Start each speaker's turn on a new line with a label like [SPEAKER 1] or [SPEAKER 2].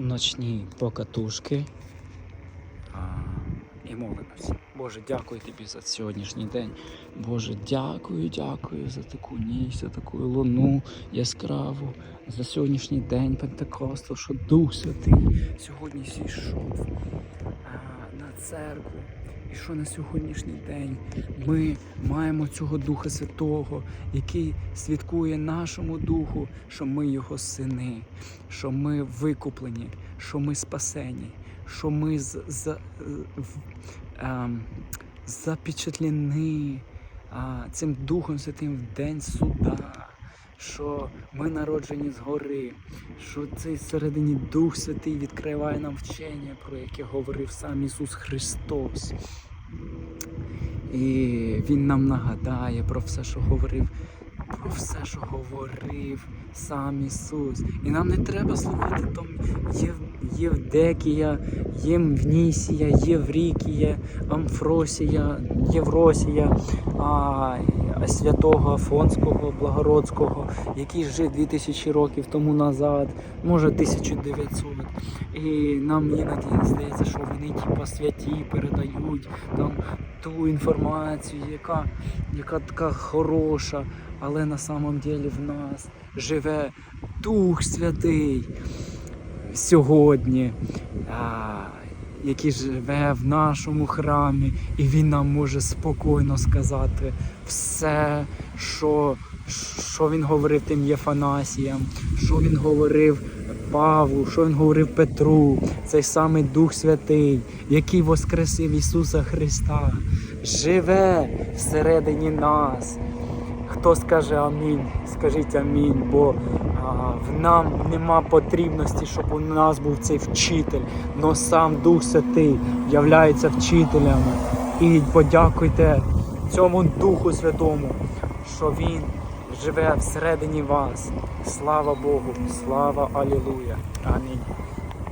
[SPEAKER 1] ночні покатушки а, і молимося. Боже, дякую тобі за сьогоднішній день. Боже, дякую, дякую за таку ніч, за таку луну яскраву, за сьогоднішній день Пентекосту, що Дух Святий сьогодні зійшов на церкву. І що на сьогоднішній день ми маємо цього Духа Святого, який свідкує нашому духу, що ми його сини, що ми викуплені, що ми спасені, що ми з, з, е, ем, запечатлені а, цим Духом Святим в день суда. Що ми народжені згори, що цей всередині Дух Святий відкриває нам вчення, про яке говорив сам Ісус Христос. І Він нам нагадає про все, що говорив, про все, що говорив сам Ісус. І нам не треба слухати там Єв... Євдекія, Ємвнісія, Єврікія, Амфросія, Євросія, а святого Афонського, Благородського, який жив 2000 років тому назад, може 1900. І нам іноді здається, що вони типа святі передають там ту інформацію, яка, яка така хороша, але на самом деле в нас живе Дух Святий сьогодні, який живе в нашому храмі, і він нам може спокійно сказати все, що, що він говорив тим Єфанасіям, що він говорив Павлу, що він говорив Петру, цей самий Дух Святий, який воскресив Ісуса Христа, живе всередині нас. Хто скаже амінь, скажіть амінь, бо в нам нема потрібності, щоб у нас був цей вчитель, но сам Дух Святий являється вчителями. І подякуйте цьому Духу Святому, що Він живе всередині вас. Слава Богу, слава Алілуя. Амінь.